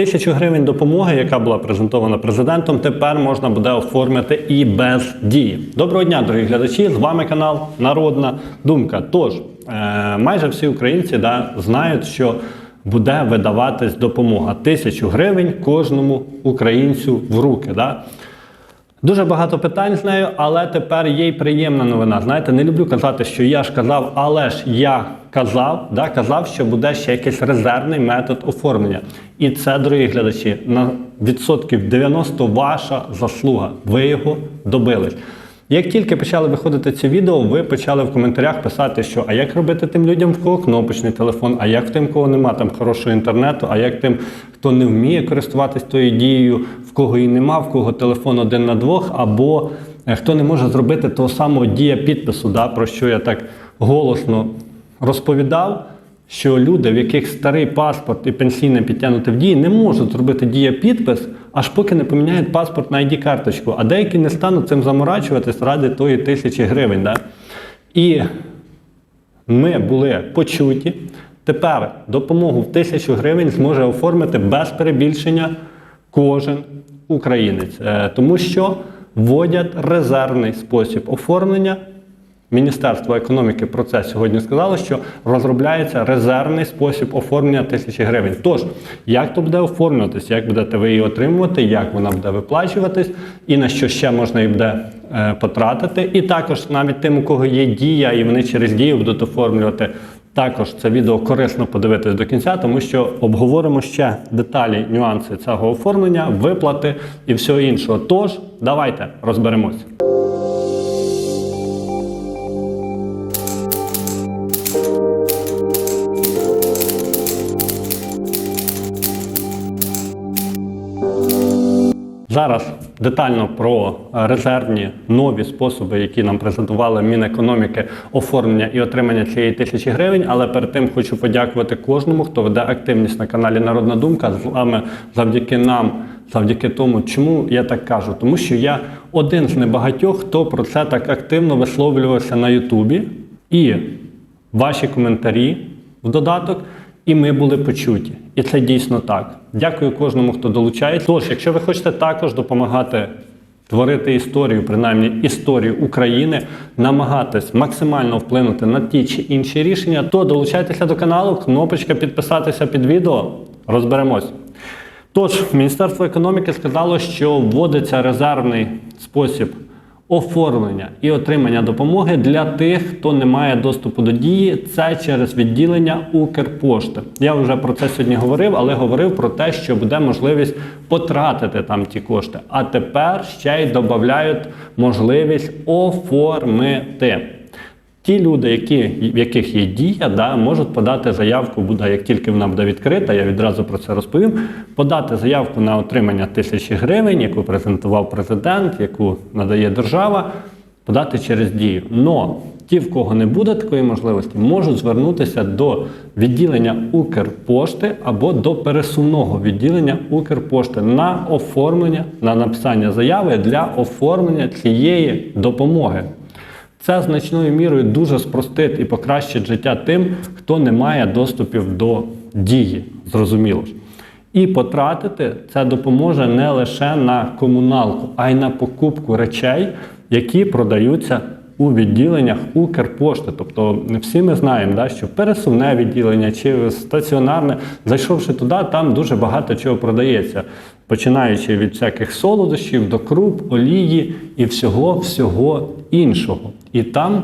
Тисячу гривень допомоги, яка була презентована президентом, тепер можна буде оформити і без дії. Доброго дня, дорогі глядачі! З вами канал Народна Думка. Тож е, майже всі українці да, знають, що буде видаватись допомога тисячу гривень кожному українцю в руки. Да? Дуже багато питань з нею, але тепер є й приємна новина. Знаєте, не люблю казати, що я ж казав, але ж я казав, да, казав, що буде ще якийсь резервний метод оформлення. І це, дорогі глядачі, на відсотків 90 ваша заслуга. Ви його добились. Як тільки почали виходити ці відео, ви почали в коментарях писати, що а як робити тим людям, в кого кнопочний телефон, а як тим, кого нема там хорошого інтернету, а як тим, хто не вміє користуватись тою дією, в кого і нема, в кого телефон один на двох, або е, хто не може зробити того самого дія підпису, да, про що я так голосно розповідав. Що люди, в яких старий паспорт і пенсійне підтягнути в дії, не можуть зробити дія підпис, аж поки не поміняють паспорт на ID-карточку. А деякі не стануть цим заморачуватись ради тої тисячі гривень. Да? І ми були почуті. Тепер допомогу в тисячу гривень зможе оформити без перебільшення кожен українець, Е, тому що вводять резервний спосіб оформлення. Міністерство економіки про це сьогодні сказало, що розробляється резервний спосіб оформлення тисячі гривень. Тож, як то буде оформлюватися, як будете ви її отримувати, як вона буде виплачуватись, і на що ще можна її буде е, потратити. І також навіть тим, у кого є дія, і вони через дію будуть оформлювати. Також це відео корисно подивитись до кінця, тому що обговоримо ще деталі, нюанси цього оформлення, виплати і всього іншого. Тож, давайте розберемось. Зараз детально про е, резервні нові способи, які нам презентували Мінекономіки оформлення і отримання цієї тисячі гривень. Але перед тим хочу подякувати кожному, хто веде активність на каналі Народна Думка. З вами завдяки нам, завдяки тому, чому я так кажу, тому що я один з небагатьох, хто про це так активно висловлювався на Ютубі, і ваші коментарі в додаток. І ми були почуті. І це дійсно так. Дякую кожному, хто долучається. Тож, якщо ви хочете також допомагати творити історію, принаймні історію України, намагатись максимально вплинути на ті чи інші рішення, то долучайтеся до каналу, кнопочка підписатися під відео. Розберемось. Тож, Міністерство економіки сказало, що вводиться резервний спосіб оформлення і отримання допомоги для тих, хто не має доступу до дії. Це через відділення Укрпошти. Я вже про це сьогодні говорив, але говорив про те, що буде можливість потратити там ті кошти. А тепер ще й додають можливість оформити. Ті люди, які, в яких є дія, да, можуть подати заявку, буде, як тільки вона буде відкрита, я відразу про це розповім. Подати заявку на отримання тисячі гривень, яку презентував президент, яку надає держава, подати через дію. Но ті, в кого не буде такої можливості, можуть звернутися до відділення Укрпошти або до пересувного відділення Укрпошти на оформлення, на написання заяви для оформлення цієї допомоги. Це значною мірою дуже спростить і покращить життя тим, хто не має доступів до дії, зрозуміло ж. І потратити це допоможе не лише на комуналку, а й на покупку речей, які продаються у відділеннях Укрпошти. Тобто всі ми знаємо, да, що пересувне відділення чи стаціонарне, зайшовши туди, там дуже багато чого продається. Починаючи від всяких солодощів до круп, олії і всього-всього іншого. І там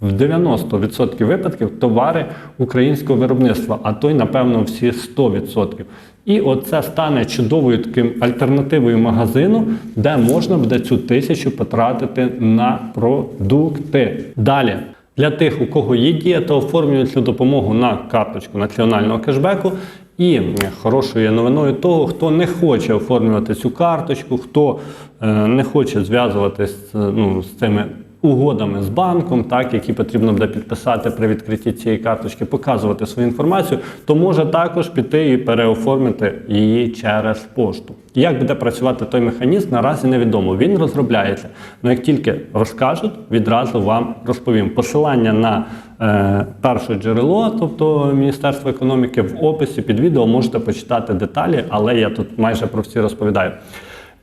в 90% випадків товари українського виробництва, а то й, напевно, всі 100%. І оце стане чудовою таким альтернативою магазину, де можна буде цю тисячу потратити на продукти. Далі. Для тих, у кого є дія, то оформлюють цю допомогу на карточку національного кешбеку. І хорошою новиною того, хто не хоче оформлювати цю карточку, хто е, не хоче зв'язуватись ну, з цими угодами з банком, так, які потрібно буде підписати при відкритті цієї карточки, показувати свою інформацію, то може також піти і переоформити її через пошту. Як буде працювати той механізм, наразі невідомо. Він розробляється. Але як тільки розкажуть, відразу вам розповім. Посилання на е, перше джерело, тобто Міністерство економіки, в описі під відео можете почитати деталі, але я тут майже про всі розповідаю.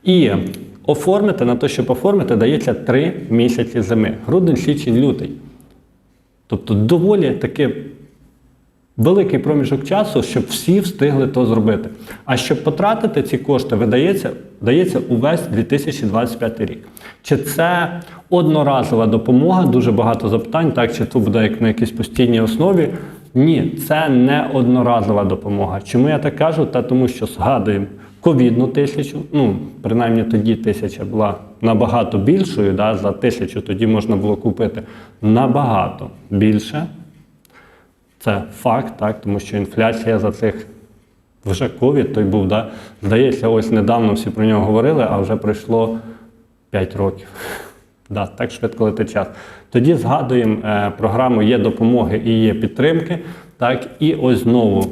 І оформити на те, щоб оформити, дається 3 місяці зими. Грудень, січень, лютий. Тобто доволі таки великий проміжок часу, щоб всі встигли то зробити. А щоб потратити ці кошти, видається, дається увесь 2025 рік. Чи це одноразова допомога? Дуже багато запитань, так чи то буде як на якійсь постійній основі. Ні, це не одноразова допомога. Чому я так кажу? Та тому що згадуємо ковідну тисячу. Ну, принаймні тоді тисяча була набагато більшою. Да, за тисячу тоді можна було купити набагато більше. Це факт, так, тому що інфляція за цих вже ковід той був, да? здається, ось недавно всі про нього говорили, а вже пройшло 5 років. Да, так швидко летить час. Тоді згадуємо е, програму є допомоги і є підтримки. Так, і ось знову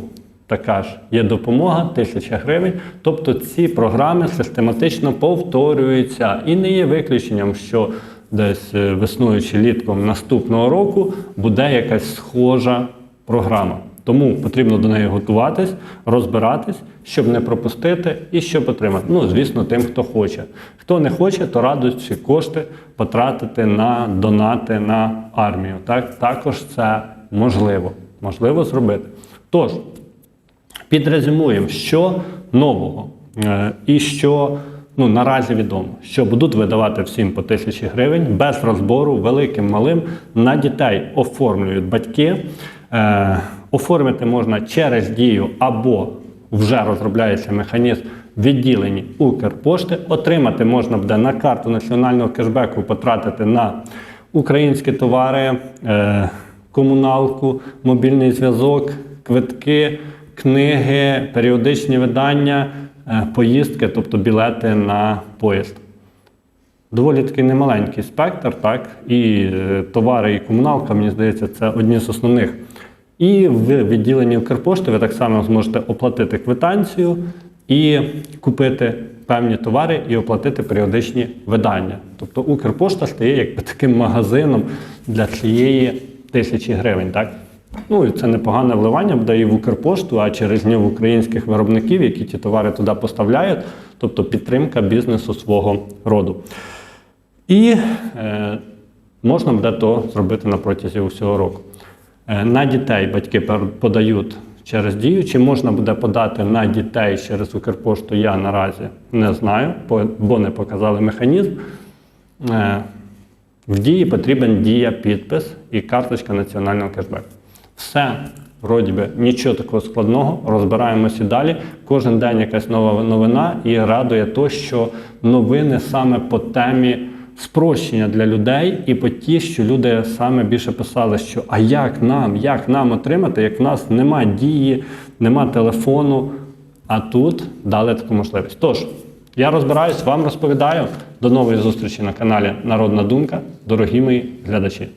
така ж є допомога, тисяча гривень. Тобто ці програми систематично повторюються. І не є виключенням, що десь е, весною чи літком наступного року буде якась схожа програма. Тому потрібно до неї готуватись, розбиратись, щоб не пропустити і щоб отримати. Ну, звісно, тим, хто хоче. Хто не хоче, то радують кошти потратити на донати на армію. Так? Також це можливо. Можливо зробити. Тож, підрезюмуємо, що нового е, і що ну, наразі відомо, що будуть видавати всім по тисячі гривень без розбору, великим малим. На дітей оформлюють батьки. Е, Оформити можна через дію або вже розробляється механізм відділені Укрпошти. Отримати можна буде на карту національного кешбеку, потратити на українські товари, е, комуналку, мобільний зв'язок, квитки, книги, періодичні видання, е, поїздки, тобто білети на поїзд. Доволі такий немаленький спектр, так, і е, товари, і комуналка, мені здається, це одні з основних. І в відділенні Укрпошти ви так само зможете оплатити квитанцію і купити певні товари і оплатити періодичні видання. Тобто Укрпошта стає якби таким магазином для цієї тисячі гривень. Так? Ну і це непогане вливання буде і в Укрпошту, а через нього українських виробників, які ті товари туди поставляють, тобто підтримка бізнесу свого роду. І е, можна буде то зробити на протязі усього року. Е, На дітей батьки подають через дію. Чи можна буде подати на дітей через Укрпошту, я наразі не знаю, бо- не показали механізм. Е, В дії потрібен дія підпис і карточка національного кешбеку. Все, вроді би, нічого такого складного, розбираємося далі. Кожен день якась нова новина і радує то, що новини саме по темі спрощення для людей і по ті, що люди саме більше писали, що а як нам, як нам отримати, як в нас нема дії, нема телефону, а тут дали таку можливість. Тож, я розбираюсь, вам розповідаю. До нової зустрічі на каналі Народна Думка, дорогі мої глядачі.